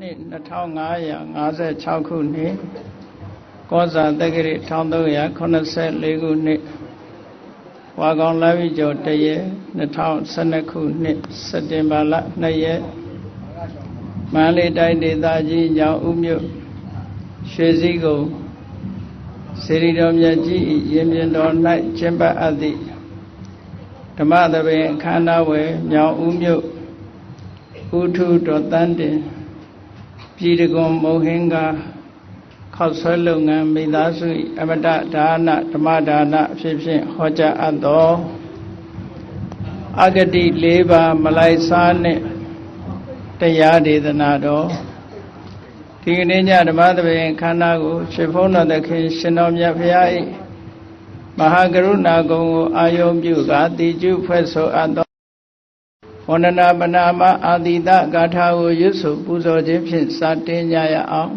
နှစ်2556ခုနှစ်ကောဇာတက္ကရာ1384ခုနှစ်ဝါကောင်လပြည့်ကျော်တရက်2012ခုနှစ်စက်တင်ဘာလ2ရက်မန္တလေးတိုင်းဒေသကြီးညောင်ဦးမြို့ရွှေစည်းကုန်းစေရီတော်မြတ်ကြီး၏ရင်ပြင်တော်၌ကျင်းပအပ်သည့်ဓမ္မသဘင်ခန္ဓာဝယ်ညောင်ဦးမြို့ဥထုတော်တန်းတင် ပြည်တကွန်မုံဟင်္ဂါခောက်ဆွဲလုပ်ငန်းမိသားစု၏အမတဒါနဓမ္မဒါနအဖြစ်ဖြင့်ဟောကြားအပ်သောအဂတိ၄ပါးမလိုက်စားနှင့်တရားဒေသနာတော်ဒီကနေ့ညဓမ္မသဘင်ခန္ဓာကိုရွှေဖုံးတော်သခင်ရှင်တော်မြတ်ဖရာ၏မဟာကရုဏာကုံကိုအာယုံပြုကာတိကျုဖွဲ့ဆိုအပ်သော ဝန္ဒနာပနာမအာတိတဂါထာကိုရွတ်ဆိုပူဇော်ခြင်းဖြင့်စတင်ကြရအောင်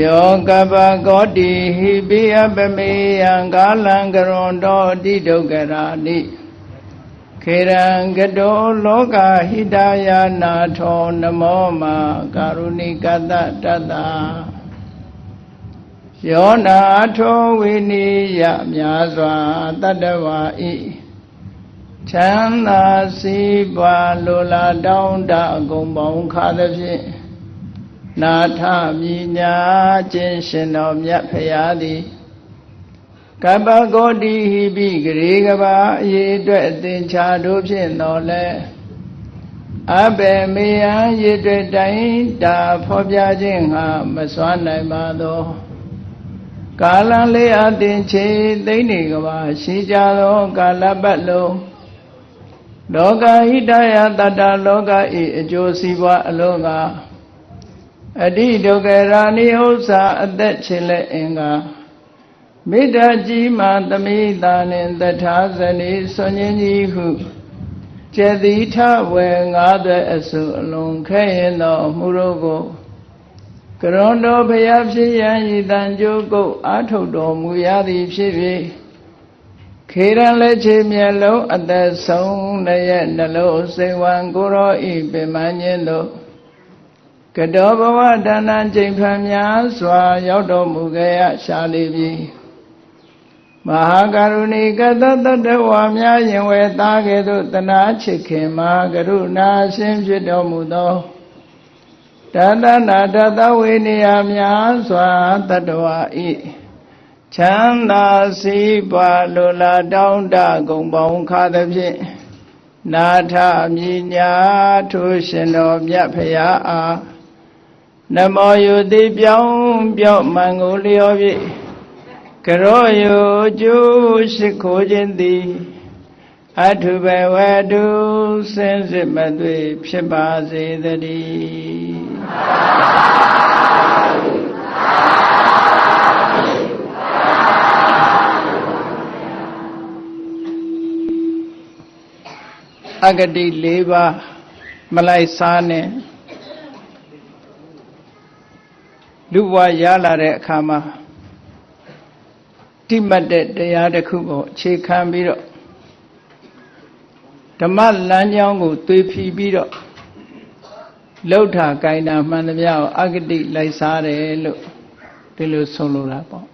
ယောကပကောတိဟိပိအပမေယံကာလံကရွန်တော်တိဒုက္ခရာနိခေရံကတောလောကဟိတယာနာထောနမောမာကာရုဏိကတတတ္တယောနာထောဝိနိယမြာစွာတတ္တဝါဤ ချမ်းသာစီးပွားလိုလားတောင်းတအကုန်ပေါင်းခါသဖြင့်နာထမြညာခြင်းရှင်တော်မြတ်ဖရာသည်ကပ္ပဂောတိဟိပိဂရေကဘာအရေးအတွက်အသင်္ချာတို့ဖြင့်တော်လဲအဘေမေယံရေတွေ့တိုင်းတာဖော်ပြခြင်းဟာမစွမ်းနိုင်ပါသောကာလလေးအသင်ချေသိမ့်နေကဘာရှိကြသောကာလပတ်လုံး လောကဟိတယတတ္တလောကဤအကျိုးစီးပွားအလုံးကအတိဒုက္ခရာနိဥ္စာအသက်ချေလက်အင်္ဂါမေတ္တာကြီးမှသမိတာနှင့်တထာဇနီဆွန်ញကြီးဟုကျေတိထဝေငါးသွဲအစုအလုံးခဲရင်တော်မူတို့ကိုကရွန်တော်ဖျားဖြစ်ရန်ဤတန်ကြိုးကုတ်အာထုတ်တော်မူရသည်ဖြစ်၍ ခေရန်လက်ချေမျက်လုံးအသက်ဆုံးရဲ့နှလုံးစိတ်ဝံကိုရောဤပင်မညင်းတို့ကတောဘဝဒါနကျိန်ဖန်များစွာ ရောက်တော်မူခဲ့ရရှာလိပြီမဟာကရုဏီကတတတဝါများရင်ဝဲသားကဲ့သို့တနာချစ်ခင်မဟာကရုဏာရှင်ဖြစ်တော်မူသောတတနာတတဝေနေယများစွာတတဝါဤ ချမ်းသာစီးပွားလိုလားတောင်းတဂုံပေါင်းခါသဖြင့်နာထမြညာထိုရှင်တော်မြတ်ဖရာအားနမောယုတိပြောင်းပြောင်းမန်ကိုလျော်ဖြင့်ကရောယုကျိုးရှိခိုးခြင်းသည်အထုဘဝတုစင်စစ်မသွေဖြစ်ပါစေတည်း အဂတိ၄ပါးမလိုက်စားနဲ့လူဘဝရလာတဲ့အခါမှာတိမတ်တဲ့တရားတစ်ခုကိုအခြေခံပြီးတော့ဓမ္မလမ်းကြောင်းကိုသွေဖီပြီးတော့လှုပ်ထာကိုင်တာမှန်သမျှကိုအဂတိလိုက်စားတယ်လို့ဒီလိုဆုံးလို့တာပေါ့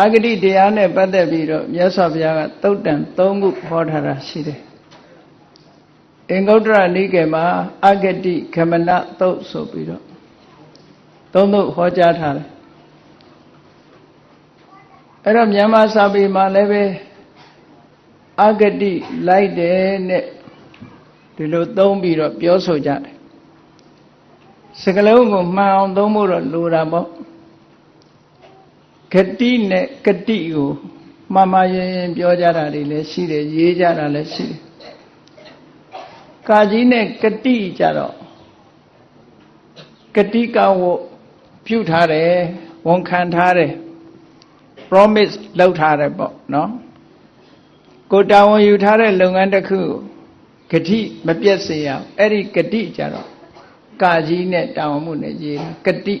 အဂတိတရားနဲ့ပတ်သက်ပြီးတော့မြတ်စွာဘုရားကသုတ်တန်၃ခုဟောထားတာရှိတယ် အင်္ဂုတ္တရနိကေမှာအဂတိခမနသုတ်ဆိုပြီးတော့သုံးသုတ်ဟောကြားထားတယ်အဲ့တော့မြန်မာစာပေမှာလည်းပဲအဂတိလိုက်တယ်နဲ့ဒီလိုသုံးပြီးတော့ပြောဆိုကြတယ်စကလုံးကိုမှန်အောင်သုံးဖို့တော့လိုတာပေါ့ဂတိနဲ့ဂတိကိုမှန်မှန်ရင်ရင်ပြောကြတာတွေလည်းရှိတယ်ရေးကြတာလည်းရှိတယ် ကာကြီးနဲ့ဂတိကြတော့ဂတိကဝပြုထားတယ်ဝန်ခံထားတယ် promise လုပ်ထားတယ်ပေါ့နော်ကိုတာဝန်ယူထားတဲ့လုပ်ငန်းတစ်ခုဂတိမပြတ်စေရအောင်အဲ့ဒီဂတိကြတော့ကာကြီးနဲ့တာဝန်မှုနဲ့ရေးတာဂတိ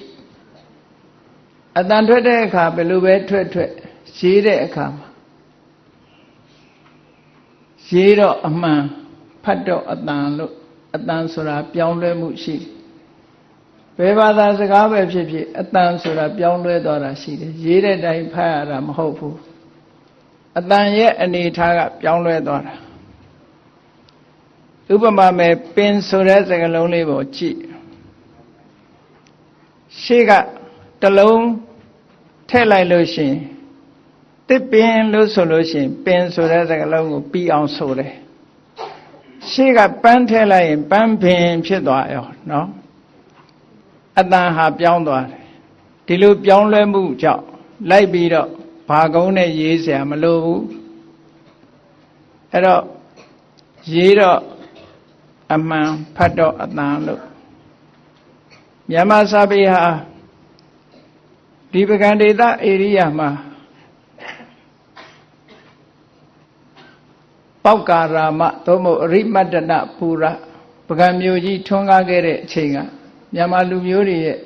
အတန်ထွက်တဲ့အခါဘယ်လိုပဲထွက်ထွက်ရေးတဲ့အခါမှာရေးတော့အမှန် ဖတ်တော့အတန်လို့အတန်ဆိုတာပြောင်းလဲမှုရှိတယ်ဘယ်ဘာသာစကားပဲဖြစ်ဖြစ်အတန်ဆိုတာပြောင်းလဲသွားတာရှိတယ်ရေးတဲ့တိုင်ဖတ်ရတာမဟုတ်ဘူးအတန်ရဲ့အနေထားကပြောင်းလဲသွားတာဥပမာမဲ့ပင်ဆိုတဲ့စကားလုံးလေးကိုကြည့်ရှေ့ကတစ်လုံးထည့်လိုက်လို့ရှိရင်တစ်ပင်လို့ဆိုလို့ရှိရင်ပင်ဆိုတဲ့စကားလုံးကိုပြီးအောင်ဆိုတယ် ရှေ့ကပန်းထည့်လိုက်ရင်ပန်းပင်ဖြစ်သွားရောနော်အတန်ဟာပြောင်းသွားတယ်ဒီလိုပြောင်းလဲမှုကြောင့်လိုက်ပြီးတော့ဘာကုန်းနဲ့ရေးเสียမလိုဘူးအဲ့တော့ရေးတော့အမှန်ဖတ်တော့အတန်လို့မြန်မာစာပေဟာဒီပကံဒေသဧရိယာမှာ ပောက်ကာရာမသို့မဟုတ်အရိမတ္တနပူရပကံမျိုးကြီးထွန်းကားခဲ့တဲ့အချိန်ကမြန်မာလူမျိုးတွေရဲ့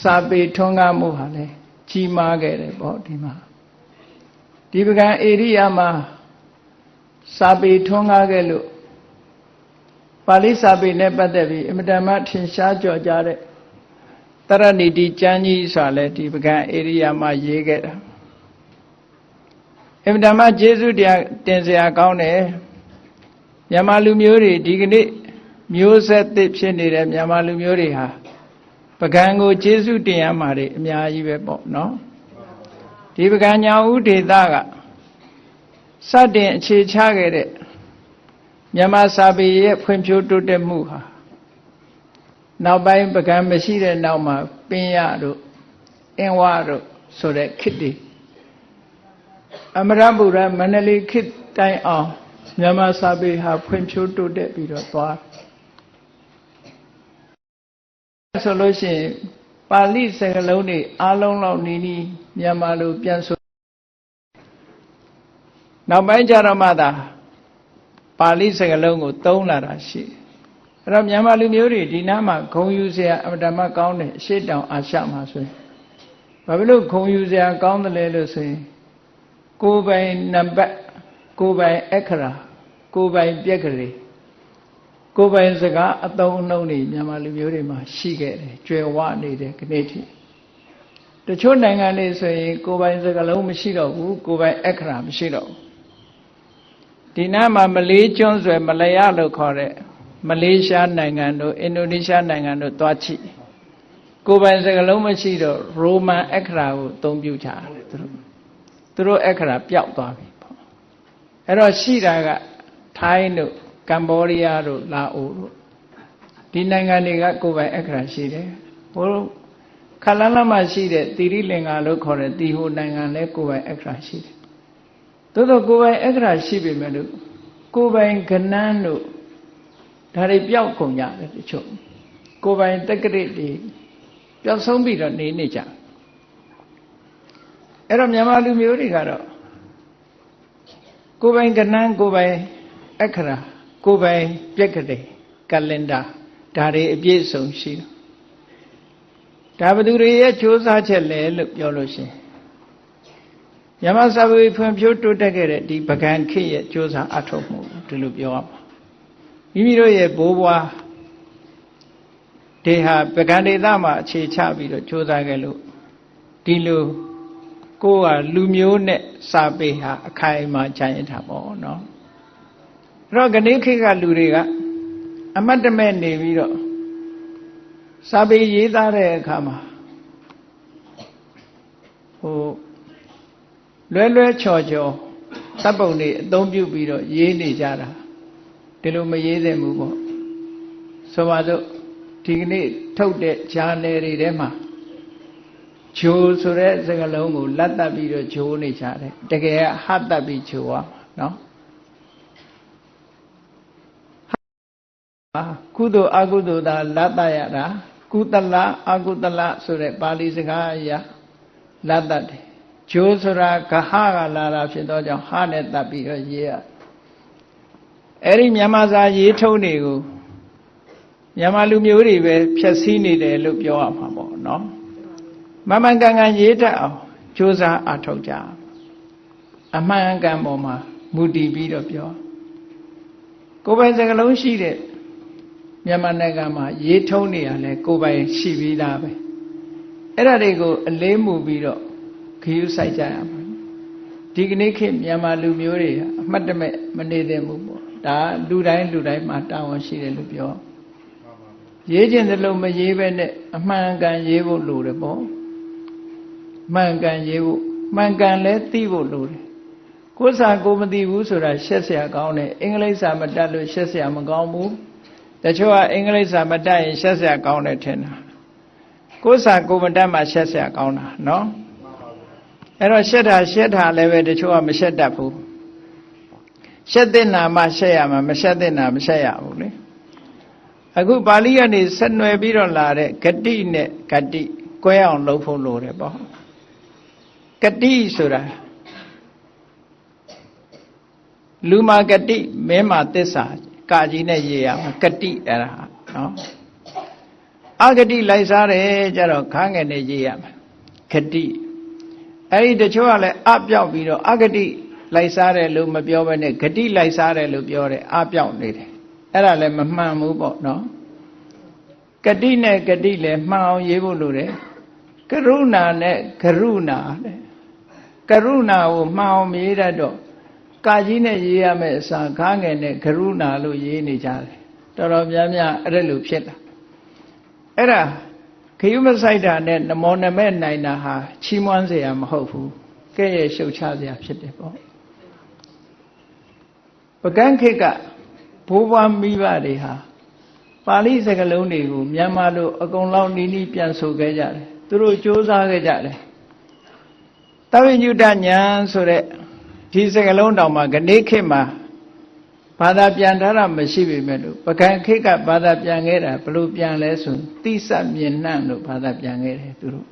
စာပေထွန်းကားမှုဟာလေကြီးမားခဲ့တယ်ပေါ့ဒီမှာဒီပကံဧရိယာမှာစာပေထွန်းကားခဲ့လို့ပါဠိစာပေနဲ့ပတ်သက်ပြီးအမတမထင်ရှားကြော်ကြတဲ့တရဏီတိကျမ်းကြီးဆိုတာလေဒီပကံဧရိယာမှာရေးခဲ့တာ အမတမကျေးဇူးတရားတင်စရာကောင်းတယ်မြန်မာလူမျိုးတွေဒီကနေ့မျိုးဆက်သစ်ဖြစ်နေတဲ့မြန်မာလူမျိုးတွေဟာပကံကိုကျေးဇူးတင်ရမှာတွေအများကြီးပဲပေါ့နော်ဒီပကံညာဦးဒေသကစတင်အခြေချခဲ့တဲ့မြန်မာစာပေရဲ့ဖွံ့ဖြိုးတိုးတက်မှုဟာနောက်ပိုင်းပကံမရှိတဲ့နောက်မှာပင်ရတို့အင်းဝတို့ဆိုတဲ့ခေတ်တွေ အမရပူရမန္တလေးခေတ်တိုင်အောင်မြန်မာစာပေဟာဖွံ့ဖြိုးတိုးတက်ပြီးတော့သွားဆိုလို့ရှိရင်ပါဠိစကားလုံးတွေအားလုံးလောက်နီးနီးမြန်မာလိုပြန်ဆိုနောက်ပိုင်းကျတော့မှသာပါဠိစကားလုံးကိုသုံးလာတာရှိအဲ့တော့မြန်မာလူမျိုးတွေဒီနားမှာဂုံယူစရာအမတမကောင်းတဲ့အရှိတောင်အာရှမှာဆိုရင်ဘာဖြစ်လို့ဂုံယူစရာကောင်းတယ်လဲလို့ဆိုရင် ကိုယ်ပိုင်နံပါတ်ကိုယ်ပိုင်အခရာကိုယ်ပိုင်ပြက်ကလေးကိုယ်ပိုင်စကားအသုံးအနှုန်းတွေမြန်မာလူမျိုးတွေမှာရှိခဲ့တယ်ကြွယ်ဝနေတယ်ခဏထိတချို့နိုင်ငံတွေဆိုရင်ကိုယ်ပိုင်စကားလုံးမရှိတော့ဘူးကိုယ်ပိုင်အခရာမရှိတော့ဘူးဒီနားမှာမလေးကျွန်းဆွယ်မလယလို့ခေါ်တဲ့မလေးရှားနိုင်ငံတို့အင်ဒိုနီးရှားနိုင်ငံတို့သွားချိကိုယ်ပိုင်စကားလုံးမရှိတော့ရိုမန်အခရာကိုအသုံးပြုကြတယ်သူတို့ သူတို့အခရာပျောက်သွားပြီပေါ့အဲ့တော့ရှိတာကထိုင်းတို့ကမ္ဘောဒီးယားတို့လာအိုတို့ဒီနိုင်ငံတွေကကိုယ်ပိုင်အခရာရှိတယ်ဘိုးခလန်းလမှာရှိတဲ့တိရိလင်္ကာလို့ခေါ်တဲ့တီဟိုနိုင်ငံလည်းကိုယ်ပိုင်အခရာရှိတယ်သို့တော့ကိုယ်ပိုင်အခရာရှိပေမဲ့လို့ကိုယ်ပိုင်ကဏန်းတို့ဒါတွေပျောက်ကုန်ကြတယ်တချို့ကိုယ်ပိုင်တက္ကရစ်တွေပျောက်ဆုံးပြီးတော့နေနေကြ အဲ့တော့မြန်မာလူမျိုးတွေကတော့ကိုပိုင်ကဏန်းကိုပိုင်အခရာကိုပိုင်ပြက်ကတိကလ endar ဒါတွေအပြည့်စုံရှိတယ်ဒါဘသူတွေရဲ့ကြိုးစားချက်လဲလို့ပြောလို့ရှိရင်မြမစာပေဖွံ့ဖြိုးတိုးတက်ခဲ့တဲ့ဒီပကံခေတ်ရဲ့ကြိုးစားအထောက်မှုဒီလိုပြောရမှာမိမိတို့ရဲ့ဘိုးဘွားဒေဟာပကံဒေသမှာအခြေချပြီးတော့ကြိုးစားခဲ့လို့ဒီလို ကိုယ်ကလူမျိုးနဲ့စာပေဟာအခိုင်အမာခြံရထားပေါ့နော်အဲ့တော့ဂဏိခေတ်ကလူတွေကအမတ်တမဲ့နေပြီးတော့စာပေရေးသားတဲ့အခါမှာဟိုလွဲလွဲချော်ချော်တပ်ပုံတွေအသုံးပြုပြီးတော့ရေးနေကြတာဒီလိုမရေးသင့်ဘူးပေါ့ဆိုပါစို့ဒီကနေ့ထုတ်တဲ့ဂျာနယ်တွေထဲမှာ ဂျိုးဆိုတဲ့စကားလုံးကိုလက်တက်ပြီးတော့ဂျိုးနေကြတယ်တကယ်ဟတ်တက်ပြီးဂျိုးရမှာနော်ကုသိုလ်အကုသိုလ်သာလတ်တရတာကုသလအကုသလဆိုတဲ့ပါဠိစကားအရလတ်တတ်တယ်ဂျိုးဆိုတာဂဟကလာတာဖြစ်တော့ကြောင့်ဟာနဲ့တတ်ပြီးတော့ရေးရအဲ့ဒီမြန်မာစာရေးထုံးတွေကိုမြန်မာလူမျိုးတွေပဲဖြည့်ဆည်းနေတယ်လို့ပြောရမှာပေါ့နော် မမှန်ကန်ကန်ရေးတတ်အောင်ကြိုးစားအထောက်ကြအမှန်ကန်ပေါ်မှာမူတည်ပြီးတော့ပြောကိုယ်ပိုင်စကလုံးရှိတဲ့မြန်မာနိုင်ငံမှာရေးထုံးနေရလဲကိုယ်ပိုင်ရှိပြီးသားပဲအဲ့ဒါတွေကိုအလေးမှုပြီးတော့ခရူးဆိုင်ကြရမှာဒီကနေ့ခေတ်မြန်မာလူမျိုးတွေအမှတ်တမဲ့မနေသင့်ဘူးပေါ့ဒါလူတိုင်းလူတိုင်းမှာတာဝန်ရှိတယ်လို့ပြောရေးခြင်းသလိုမရေးပဲနဲ့အမှန်ကန်ရေးဖို့လိုတယ်ပေါ့ မှန်ကန်ရေးဖို့မှန်ကန်လဲသိဖို့လိုတယ်ကိုယ်စာကိုမသိဘူးဆိုတာရှက်စရာကောင်းတယ်အင်္ဂလိပ်စာမတတ်လို့ရှက်စရာမကောင်းဘူးတချို့ကအင်္ဂလိပ်စာမတတ်ရင်ရှက်စရာကောင်းတယ်ထင်တာကိုယ်စာကိုမတတ်မှရှက်စရာကောင်းတာနော်အဲ့တော့ရှက်တာရှက်တာလည်းပဲတချို့ကမရှက်တတ်ဘူးရှက်တဲ့နာမှရှက်ရမှာမရှက်တဲ့နာမရှက်ရဘူးလေအခုပါဠိကနေဆက်နွယ်ပြီးတော့လာတဲ့ဂတိနဲ့ဂတိကွဲအောင်လုပ်ဖို့လိုတယ်ပေါ့ ဂတိဆိုတာလူမာဂတိမင်းမာသစ္စာကာကြီးနဲ့ရေးရမှာဂတိအဲ့ဒါနော်အဂတိလိုက်စားတယ်ကြတော့ခန်းငယ်နဲ့ရေးရမှာဂတိအဲ့ဒီတချို့ကလည်းအပြောက်ပြီးတော့အဂတိလိုက်စားတယ်လို့မပြောဘဲနဲ့ဂတိလိုက်စားတယ်လို့ပြောတယ်အပြောက်နေတယ်အဲ့ဒါလည်းမမှန်ဘူးပေါ့နော်ဂတိနဲ့ဂတိလည်းမှန်အောင်ရေးဖို့လိုတယ်ကရုဏာနဲ့ကရုဏာတဲ့ ကရုဏာကိုမှောင်မြည်တတ်တော့ကာကြီးနဲ့ရေးရမယ့်အစားခါငယ်နဲ့ကရုဏာလို့ရေးနေကြတယ်တော်တော်များများအဲ့လိုဖြစ်တာအဲ့ဒါခရုမဆိုင်တာနဲ့နမောနမဲ့နိုင်တာဟာချီးမွမ်းစရာမဟုတ်ဘူးကဲ့ရဲ့ရှုတ်ချစရာဖြစ်တယ်ပေါ့ပကန်းခေတ်ကဘိုးဘွားမိဘတွေဟာပါဠိစကားလုံးတွေကိုမြန်မာလိုအကုန်လုံးနီးနီးပြန်ဆိုခဲ့ကြတယ်သူတို့စ조사ခဲ့ကြတယ် တဝိညုတညာဆိုတဲ့ဒီစကလုံးတောင်မှဂဏိခေတ်မှာဘာသာပြန်ထားတာမရှိပေမဲ့လို့ပကံခေတ်ကဘာသာပြန်ခဲ့တာဘလို့ပြန်လဲဆိုတိစမြင်နှံ့လို့ဘာသာပြန်ခဲ့တယ်သူတို့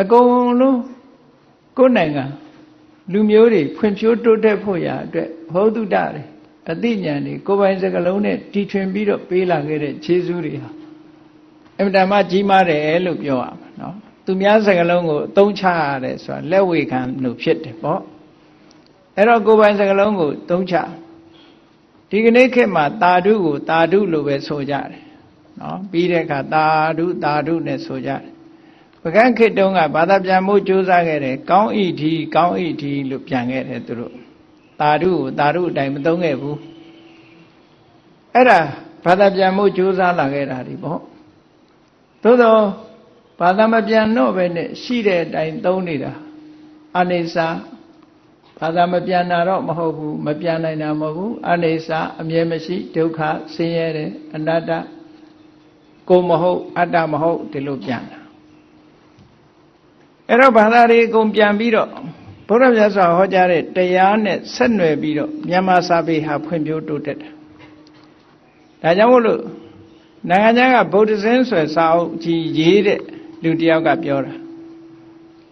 အကုန်လုံးကိုယ်နိုင်ငံလူမျိုးတွေဖွံ့ဖြိုးတိုးတက်ဖို့ရာအတွက်ဘောဓုတတွေအသိဉာဏ်တွေကိုယ်ပိုင်စကလုံးနဲ့တီထွင်ပြီးတော့ပေးလာခဲ့တဲ့ခြေစူးတွေဟာအမှန်တမ်းကြီးမားတယ်လို့ပြောရမှာနော် သူများစကလုံးကိုအသုံးချရတယ်ဆိုတာလက်ဝေခံလို့ဖြစ်တယ်ပေါ့အဲ့တော့ကိုယ်ပိုင်စကလုံးကိုသုံးချဒီကနေ့ခေတ်မှာတာဓုကိုတာဓုလို့ပဲဆိုကြတယ်နော်ပြီးတဲ့အခါတာဓုတာဓုနဲ့ဆိုကြတယ်ပကန်းခေတ်တုန်းကဘာသာပြန်မှုစူးစမ်းခဲ့တယ်ကောင်းဤဒီကောင်းဤဒီလို့ပြန်ခဲ့တယ်သူတို့တာဓုကိုတာဓုအတိုင်းမသုံးခဲ့ဘူးအဲ့ဒါဘာသာပြန်မှုစူးစမ်းလာခဲ့တာဒီပေါ့သို့သော ဘာသာမပြန်တော့ပဲနဲ့ရှိတဲ့အတိုင်းသုံးနေတာအနေစာဘာသာမပြန်တာတော့မဟုတ်ဘူးမပြန်နိုင်တာမဟုတ်ဘူးအနေစာအမြဲမရှိဒုက္ခဆင်းရဲတယ်အနတ္တကိုမဟုတ်အတ္တမဟုတ်ဒီလိုပြန်တာအဲ့တော့ဘာသာတွေအကုန်ပြန်ပြီးတော့ဘုရားမြတ်စွာဟောကြားတဲ့တရားနဲ့ဆက်နွယ်ပြီးတော့မြန်မာစာပေဟာဖွံ့ဖြိုးတိုးတက်တယ်ဒါကြောင့်မို့လို့နိုင်ငံခြားကဗုဒ္ဓဇင်းဆွယ်စာအုပ်ကြီးရေးတဲ့ လူတယောက်ကပြောတာ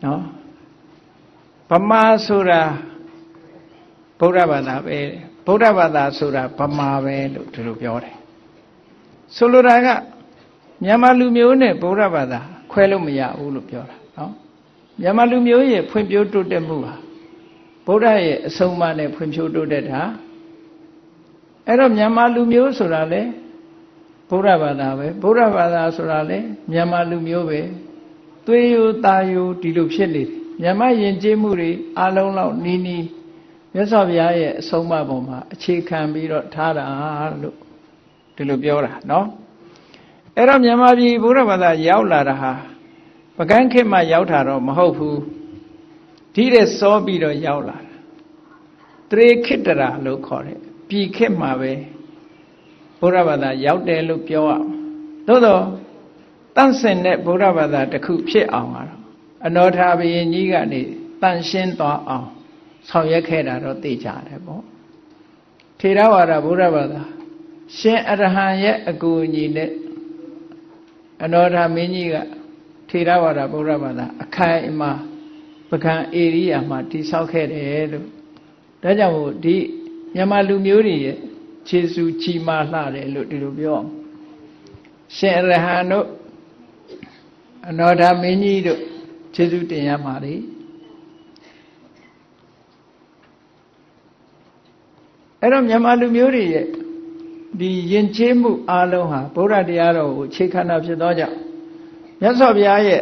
နော်ဗမာဆိုတာဗုဒ္ဓဘာသာပဲဗုဒ္ဓဘာသာဆိုတာဗမာပဲလို့သူတို့ပြောတယ်ဆိုလိုတာကမြန်မာလူမျိုးနဲ့ဗုဒ္ဓဘာသာခွဲလို့မရဘူးလို့ပြောတာနော်မြန်မာလူမျိုးရဲ့ဖွံ့ဖြိုးတိုးတက်မှုဟာဗုဒ္ဓရဲ့အဆုံးအမနဲ့ဖွံ့ဖြိုးတိုးတက်တာအဲ့တော့မြန်မာလူမျိုးဆိုတာလေ ဗုဒ္ဓဘာသာပဲဗုဒ္ဓဘာသာဆိုတာလေမြန်မာလူမျိုးပဲသွေးယိုတာယိုဒီလိုဖြစ်နေတယ်မြန်မာယဉ်ကျေးမှုတွေအလုံးလောက်နီးနီးမြတ်စွာဘုရားရဲ့အဆုံးအမပုံမှာအခြေခံပြီးတော့ထားတာလို့ဒီလိုပြောတာเนาะအဲ့တော့မြန်မာပြည်ဘုရားဘာသာရောက်လာတာဟာပကန်းခေတ်မှရောက်တာတော့မဟုတ်ဘူးဒီတဲ့စောပြီးတော့ရောက်လာတာတရေခိတ္တရာလို့ခေါ်တယ်ပြည်ခေတ်မှာပဲ ဘုရားဘာသာရောက်တယ်လို့ပြောရအောင်သို့တော့တန့်စင်တဲ့ဘုရားဘာသာတစ်ခုဖြစ်အောင်ကတော့အနောထာဘယင်ကြီးကနေတန့်ရှင်းသွားအောင်ဆောင်ရွက်ခဲ့တာတော့သိကြတယ်ပေါ့ထေရဝါဒဘုရားဘာသာရှင်အရဟံရဲ့အကူအညီနဲ့အနောထာမင်းကြီးကထေရဝါဒဗုဒ္ဓဘာသာအခိုင်အမာပကံဧရိယာမှာတိဆောက်ခဲ့တယ်လို့ဒါကြောင့်မို့ဒီမြန်မာလူမျိုးတွေရဲ့ ခြေစူးချီမာလှတယ်လို့ဒီလိုပြောရှင်အရဟံတို့အနောထာမင်းကြီးတို့ခြေစူးတင်ရမှာလေအဲ့တော့မြန်မာလူမျိုးတွေရဲ့ဒီယဉ်ကျေးမှုအလုံးဟာဗုဒ္ဓတရားတော်ကိုအခြေခံတာဖြစ်သောကြောင့်မြတ်စွာဘုရားရဲ့